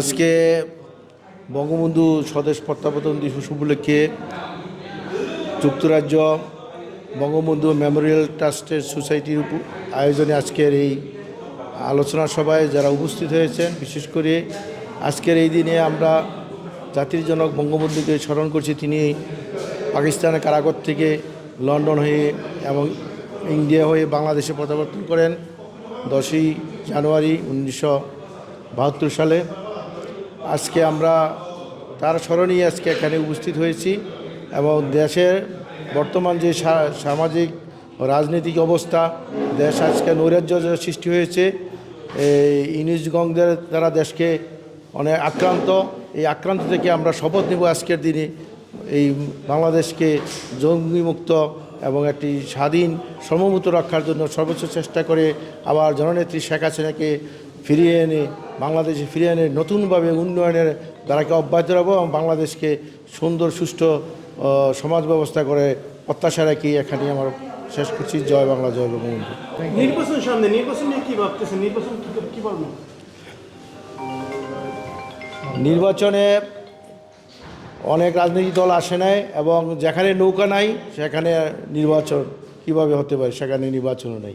আজকে বঙ্গবন্ধু স্বদেশ প্রত্যাবর্তন দিবস উপলক্ষে যুক্তরাজ্য বঙ্গবন্ধু মেমোরিয়াল ট্রাস্টের সোসাইটির আয়োজনে আজকের এই আলোচনা সভায় যারা উপস্থিত হয়েছেন, বিশেষ করে আজকের এই দিনে আমরা জাতির জনক বঙ্গবন্ধুকে স্মরণ করছি। তিনি পাকিস্তানের কারাগর থেকে লন্ডন হয়ে এবং ইন্ডিয়া হয়ে বাংলাদেশে প্রত্যাবর্তন করেন। দশই জানুয়ারি উনিশশো বাহাত্তর সালে। আজকে আমরা তার স্মরণেই আজকে এখানে উপস্থিত হয়েছি এবং দেশের বর্তমান যে সামাজিক রাজনৈতিক অবস্থা, দেশ আজকে নৈরাজ্য সৃষ্টি হয়েছে। এই ইংরেজগঞ্জদের দ্বারা দেশকে অনেক আক্রান্ত। এই আক্রান্ত থেকে আমরা শপথ নেব আজকের দিনে। এই বাংলাদেশকে জঙ্গিমুক্ত এবং একটি স্বাধীন সমমুক্ত রক্ষার জন্য সর্বোচ্চ চেষ্টা করে আবার জননেত্রী শেখ হাসিনাকে ফিরিয়ে এনে বাংলাদেশে ফিরিয়ে এনে নতুনভাবে উন্নয়নের দ্বারাকে অব্যাহত রাখব এবং বাংলাদেশকে সুন্দর সুষ্ঠু সমাজ ব্যবস্থা করে প্রত্যাশা রাখি। এখানে আমার শেষ করছি। জয় বাংলা জয় বঙ্গবন্ধু। নির্বাচন সামনে নির্বাচন নিয়ে কি ভাবতেছেন? নির্বাচন কি কি বলবেন নির্বাচনে অনেক রাজনৈতিক দল আসে নাই এবং যেখানে নৌকা নাই সেখানে নির্বাচন কীভাবে হতে পারে? সেখানে নির্বাচনও নাই।